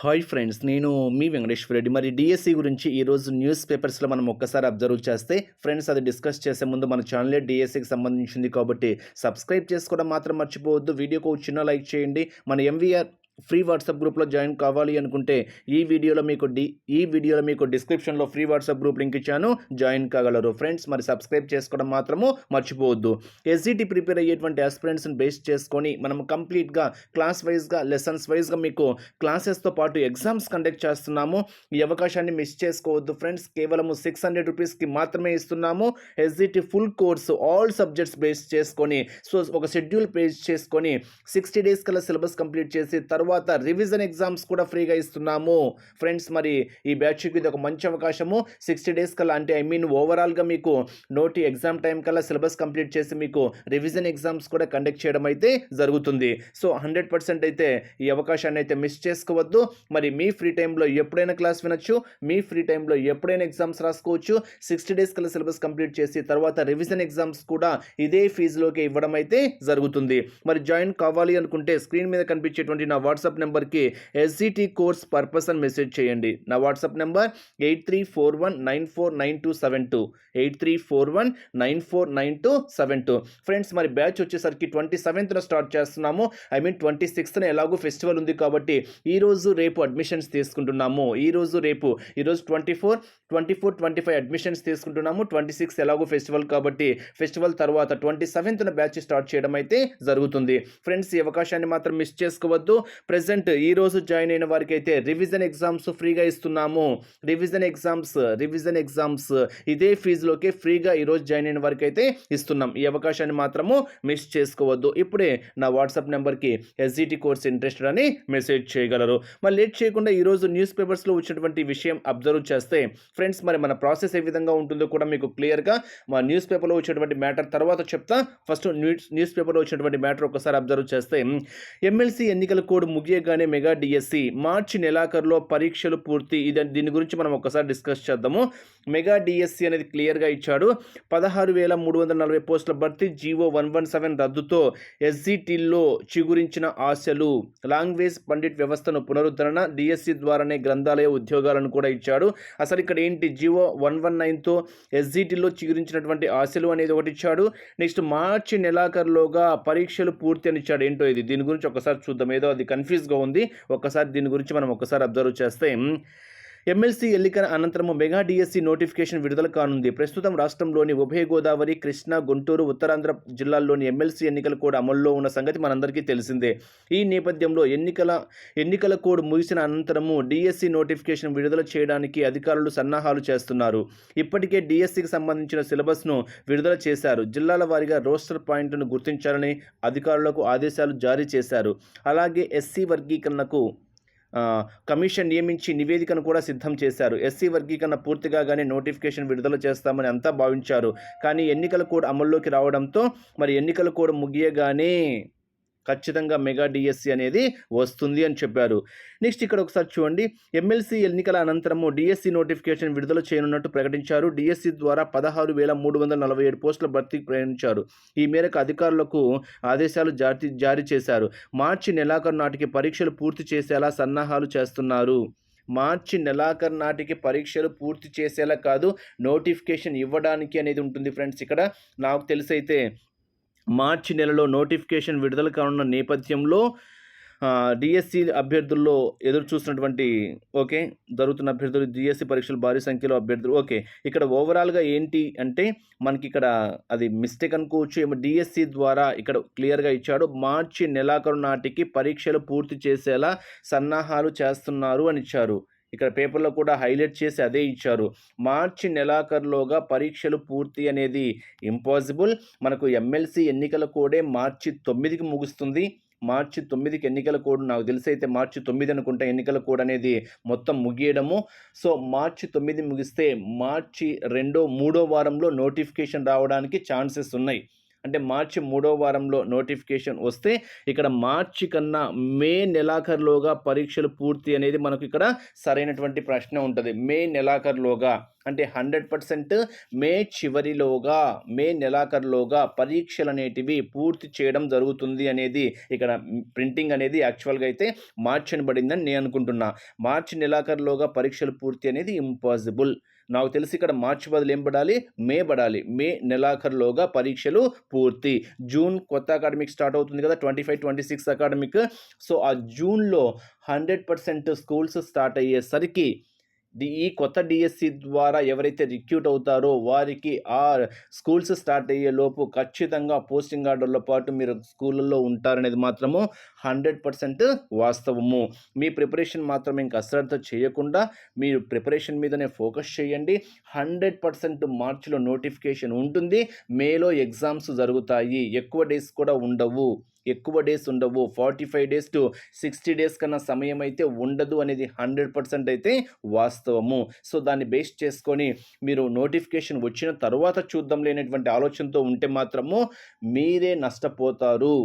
Hi friends నేను మీ వెంకటేశ్వర రెడ్డి. మరి DSC గురించి ఈరోజు న్యూస్ పేపర్స్లో మనం ఒక్కసారి అబ్జర్వ్ చేస్తే ఫ్రెండ్స్ అది డిస్కస్ చేసే ముందు మన ఛానలే డిఎస్సికి సంబంధించింది కాబట్టి సబ్స్క్రైబ్ చేసుకోవడం మాత్రం మర్చిపోవద్దు. వీడియోకు చిన్న లైక్ చేయండి. మన ఎంవీఆర్ ఫ్రీ వాట్సాప్ గ్రూప్లో జాయిన్ కావాలి అనుకుంటే ఈ వీడియోలో మీకు డి ఈ వీడియోలో మీకు డిస్క్రిప్షన్లో ఫ్రీ వాట్సాప్ గ్రూప్ లింక్ ఇచ్చాను. జాయిన్ కాగలరు. ఫ్రెండ్స్ మరి సబ్స్క్రైబ్ చేసుకోవడం మాత్రము మర్చిపోవద్దు. ఎస్జిటి ప్రిపేర్ అయ్యేటువంటి ఆస్పిరెంట్స్ని బేస్ చేసుకొని మనం కంప్లీట్గా క్లాస్ వైజ్గా లెసన్స్ వైజ్గా మీకు క్లాసెస్తో పాటు ఎగ్జామ్స్ కండక్ట్ చేస్తున్నాము. ఈ అవకాశాన్ని మిస్ చేసుకోవద్దు ఫ్రెండ్స్. కేవలము సిక్స్ హండ్రెడ్ రూపీస్కి మాత్రమే ఇస్తున్నాము. SGT full course all subjects base చేసుకొని సో ఒక షెడ్యూల్ బేస్ చేసుకొని సిక్స్టీ డేస్ కల్లా సిలబస్ కంప్లీట్ చేసి తర్వాత తర్వాత రివిజన్ ఎగ్జామ్స్ కూడా ఫ్రీగా ఇస్తున్నాము. ఫ్రెండ్స్ మరి ఈ బ్యాచ్కి ఇది ఒక మంచి అవకాశము. సిక్స్టీ డేస్ కల్లా అంటే ఐ మీన్ ఓవరాల్గా మీకు నోటి ఎగ్జామ్ టైం కల్లా సిలబస్ కంప్లీట్ చేసి మీకు రివిజన్ ఎగ్జామ్స్ కూడా కండక్ట్ చేయడం అయితే జరుగుతుంది. సో హండ్రెడ్ పర్సెంట్ అయితే ఈ అవకాశాన్ని అయితే మిస్ చేసుకోవద్దు. మరి మీ ఫ్రీ టైంలో ఎప్పుడైనా క్లాస్ వినొచ్చు. మీ ఫ్రీ టైంలో ఎప్పుడైనా ఎగ్జామ్స్ రాసుకోవచ్చు. సిక్స్టీ డేస్ కల్లా సిలబస్ కంప్లీట్ చేసి తర్వాత రివిజన్ ఎగ్జామ్స్ కూడా ఇదే ఫీజులోకి ఇవ్వడం అయితే జరుగుతుంది. మరి జాయిన్ కావాలి అనుకుంటే స్క్రీన్ మీద కనిపించేటువంటి నా వాట్సాప్ వాట్సాప్ నెంబర్కి ఎస్జిటి కోర్స్ పర్పస్ మెసేజ్ చేయండి. నా WhatsApp number eight three four one nine four nine two seven two eight three four one nine four nine two seven two. Friends మరి batch వచ్చేసరికి twenty సెవెంత్న start చేస్తున్నాము. I mean twenty సిక్స్త్న ఎలాగో festival ఉంది కాబట్టి ఈ రోజు రేపు అడ్మిషన్స్ తీసుకుంటున్నాము. ఈ రోజు రేపు ఈరోజు twenty four twenty four twenty five admissions తీసుకుంటున్నాము. ట్వంటీ సిక్స్ ఎలాగో ఫెస్టివల్ కాబట్టి ఫెస్టివల్ తర్వాత ట్వంటీ సెవెంత్న బ్యాచ్ స్టార్ట్ చేయడం అయితే జరుగుతుంది. ఫ్రెండ్స్ ఈ అవకాశాన్ని మాత్రం మిస్ చేసుకోవద్దు. ప్రజెంట్ ఈ రోజు జాయిన్ అయిన వారికి అయితే రివిజన్ ఎగ్జామ్స్ ఫ్రీగా ఇస్తున్నాము. రివిజన్ ఎగ్జామ్స్ రివిజన్ ఎగ్జామ్స్ ఇదే ఫీజులోకి ఫ్రీగా ఈరోజు జాయిన్ అయిన వారికి అయితే ఇస్తున్నాం. ఈ అవకాశాన్ని మాత్రము మిస్ చేసుకోవద్దు. ఇప్పుడే నా వాట్సాప్ నెంబర్కి ఎస్జిటి కోర్స్ ఇంట్రెస్టెడ్ అని మెసేజ్ చేయగలరు. మరి లేట్ చేయకుండా ఈరోజు న్యూస్ పేపర్స్లో వచ్చినటువంటి విషయం అబ్జర్వ్ చేస్తే ఫ్రెండ్స్ మరి మన ప్రాసెస్ ఏ విధంగా ఉంటుందో కూడా మీకు క్లియర్గా మా న్యూస్ పేపర్లో వచ్చినటువంటి మ్యాటర్ తర్వాత చెప్తా. ఫస్ట్ న్యూస్ న్యూస్ పేపర్లో వచ్చినటువంటి మ్యాటర్ ఒకసారి అబ్జర్వ్ చేస్తే ఎమ్మెల్సీ ఎన్నికల కోడ్ ముగియగానే మెగా డిఎస్సి మార్చి నెలాఖరులో పరీక్షలు పూర్తి. ఇది దీని గురించి మనం ఒకసారి డిస్కస్ చేద్దాము. మెగా డిఎస్సి అనేది క్లియర్గా ఇచ్చాడు. పదహారు వేల మూడు వందల నలభై పోస్టుల భర్తీ జీవో వన్ వన్ సెవెన్ రద్దుతో ఎస్జిటిల్లో చిగురించిన ఆశలు. లాంగ్వేజ్ పండిట్ వ్యవస్థను పునరుద్ధరణ డిఎస్సి ద్వారానే గ్రంథాలయ ఉద్యోగాలను కూడా ఇచ్చాడు. అసలు ఇక్కడ ఏంటి? జీవో వన్ వన్ నైన్తో ఎస్జిటిలో చిగురించినటువంటి ఆశలు అనేది ఒకటి ఇచ్చాడు. నెక్స్ట్ మార్చి నెలాఖరులోగా పరీక్షలు పూర్తి అని ఇచ్చాడు. ఏంటో ఇది? దీని గురించి ఒకసారి చూద్దాం. ఏదో అది కన్ఫ్యూజ్గా ఉంది. ఒక్కసారి దీని గురించి మనం ఒకసారి అబ్జర్వ్ చేస్తే ఎమ్మెల్సీ ఎన్నికల అనంతరం మెగా డిఎస్సి నోటిఫికేషన్ విడుదల కానుంది. ప్రస్తుతం రాష్ట్రంలోని ఉభయ గోదావరి కృష్ణా గుంటూరు ఉత్తరాంధ్ర జిల్లాల్లోని ఎమ్మెల్సీ ఎన్నికలు కూడా అమల్లో ఉన్న సంగతి మనందరికీ తెలిసిందే. ఈ నేపథ్యంలో ఎన్నికల ఎన్నికల కోడ్ ముగిసిన అనంతరము డిఎస్సి నోటిఫికేషన్ విడుదల చేయడానికి అధికారులు సన్నాహాలు చేస్తున్నారు. ఇప్పటికే డిఎస్సికి సంబంధించిన సిలబస్ను విడుదల చేశారు. జిల్లాల వారీగా రోస్టర్ పాయింట్ను గుర్తించాలని అధికారులకు ఆదేశాలు జారీ చేశారు. అలాగే ఎస్సీ వర్గీకరణకు కమిషన్ నియమించి నివేదికను కూడా సిద్ధం చేశారు. ఎస్సీ వర్గీకరణ పూర్తిగా కానీ నోటిఫికేషన్ విడుదల చేస్తామని అంతా భావించారు. కానీ ఎన్నికల కోడ్ అమల్లోకి రావడంతో మరి ఎన్నికల కోడ్ ముగియగానే ఖచ్చితంగా మెగా డిఎస్సి అనేది వస్తుంది అని చెప్పారు. నెక్స్ట్ ఇక్కడ ఒకసారి చూడండి. ఎమ్మెల్సీ ఎన్నికల అనంతరము డిఎస్సి నోటిఫికేషన్ విడుదల చేయనున్నట్టు ప్రకటించారు. డిఎస్సి ద్వారా పదహారు వేల మూడు వందల నలభై ఏడు పోస్టుల భర్తీకి ప్రయాణించారు. ఈ మేరకు అధికారులకు ఆదేశాలు జారీ జారీ చేశారు. మార్చి నెలాఖరు నాటికి పరీక్షలు పూర్తి చేసేలా సన్నాహాలు చేస్తున్నారు. మార్చి నెలాఖరు నాటికి పరీక్షలు పూర్తి చేసేలా కాదు నోటిఫికేషన్ ఇవ్వడానికి అనేది ఉంటుంది ఫ్రెండ్స్. ఇక్కడ నాకు తెలిసైతే మార్చి నెలలో నోటిఫికేషన్ విడుదల కానున్న నేపథ్యంలో డిఎస్సి అభ్యర్థుల్లో ఎదురు చూసినటువంటి ఓకే జరుగుతున్న అభ్యర్థులు డిఎస్సి పరీక్షలు భారీ సంఖ్యలో అభ్యర్థులు ఓకే ఇక్కడ ఓవరాల్గా ఏంటి అంటే మనకి ఇక్కడ అది మిస్టేక్ అనుకోవచ్చు ఏమో డిఎస్సి ద్వారా ఇక్కడ క్లియర్గా ఇచ్చాడు మార్చి నెలాఖరు నాటికి పరీక్షలు పూర్తి చేసేలా సన్నాహాలు చేస్తున్నారు అని ఇచ్చారు. ఇక్కడ పేపర్లో కూడా హైలైట్ చేసి అదే ఇచ్చారు. మార్చి నెలాఖరులోగా పరీక్షలు పూర్తి అనేది ఇంపాసిబుల్. మనకు ఎమ్మెల్సీ ఎన్నికల కోడే మార్చి తొమ్మిదికి ముగుస్తుంది. మార్చి తొమ్మిదికి ఎన్నికల కోడ్ నాకు తెలిసి అయితే మార్చి తొమ్మిది అనుకుంటా ఎన్నికల కోడ్ అనేది మొత్తం ముగియడము. సో మార్చి తొమ్మిది ముగిస్తే మార్చి రెండో మూడో వారంలో నోటిఫికేషన్ రావడానికి ఛాన్సెస్ ఉన్నాయి. అంటే మార్చి మూడో వారంలో నోటిఫికేషన్ వస్తే ఇక్కడ మార్చి కన్నా మే నెలాఖరులోగా పరీక్షలు పూర్తి అనేది మనకు ఇక్కడ సరైనటువంటి ప్రశ్న ఉంటుంది. మే నెలాఖరులోగా అంటే హండ్రెడ్ పర్సెంట్ మే చివరిలోగా మే నెలాఖరులోగా పరీక్షలు అనేటివి పూర్తి చేయడం జరుగుతుంది అనేది ఇక్కడ ప్రింటింగ్ అనేది యాక్చువల్గా అయితే మార్చి అనబడిందని నేను అనుకుంటున్నా. మార్చి నెలాఖరులోగా పరీక్షలు పూర్తి అనేది ఇంపాసిబుల్. నాకు తెలిసి ఇక్కడ మార్చి బదులు ఏం పడాలి? మే పడాలి. మే నెలాఖరులోగా పరీక్షలు పూర్తి. జూన్ కొత్త అకాడమిక్ స్టార్ట్ అవుతుంది కదా twenty five twenty six academic. So ఆ జూన్లో హండ్రెడ్ పర్సెంట్ స్కూల్స్ స్టార్ట్ అయ్యేసరికి ఈ కొత్త డిఎస్సి ద్వారా ఎవరైతే రిక్రూట్ అవుతారో వారికి ఆ స్కూల్స్ స్టార్ట్ అయ్యేలోపు ఖచ్చితంగా పోస్టింగ్ ఆర్డర్లో పాటు మీరు స్కూళ్ళల్లో ఉంటారనేది మాత్రము హండ్రెడ్ పర్సెంట్ వాస్తవము. మీ ప్రిపరేషన్ మాత్రం ఇంకా అశ్రద్ధ చేయకుండా మీరు ప్రిపరేషన్ మీదనే ఫోకస్ చేయండి. హండ్రెడ్ పర్సెంట్ మార్చిలో నోటిఫికేషన్ ఉంటుంది. మేలో ఎగ్జామ్స్ జరుగుతాయి. ఎక్కువ డేస్ కూడా ఉండవు. ఎక్కువ డేస్ ఉండవు. Forty five days to sixty days కన్నా సమయం అయితే ఉండదు అనేది హండ్రెడ్ పర్సెంట్ అయితే వాస్తవము. సో దాన్ని బేస్ చేసుకొని మీరు నోటిఫికేషన్ వచ్చిన తర్వాత చూద్దాం లేనటువంటి ఆలోచనతో ఉంటే మాత్రము మీరే నష్టపోతారు.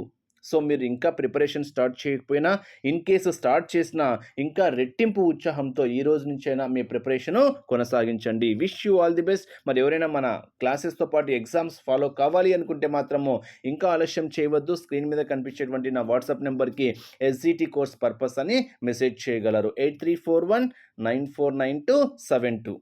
సో మీరు ఇంకా ప్రిపరేషన్ స్టార్ట్ చేయకపోయినా ఇన్ కేసు స్టార్ట్ చేసినా ఇంకా రెట్టింపు ఉత్సాహంతో ఈ రోజు నుంచైనా మీ ప్రిపరేషను కొనసాగించండి. Wish you all the best మరి ఎవరైనా మన క్లాసెస్తో పాటు ఎగ్జామ్స్ ఫాలో కావాలి అనుకుంటే మాత్రము ఇంకా ఆలస్యం చేయవద్దు. స్క్రీన్ మీద కనిపించేటువంటి నా వాట్సాప్ నెంబర్కి ఎస్జిటి కోర్స్ పర్పస్ అని మెసేజ్ చేయగలరు. Eight three four one nine four nine two seven two.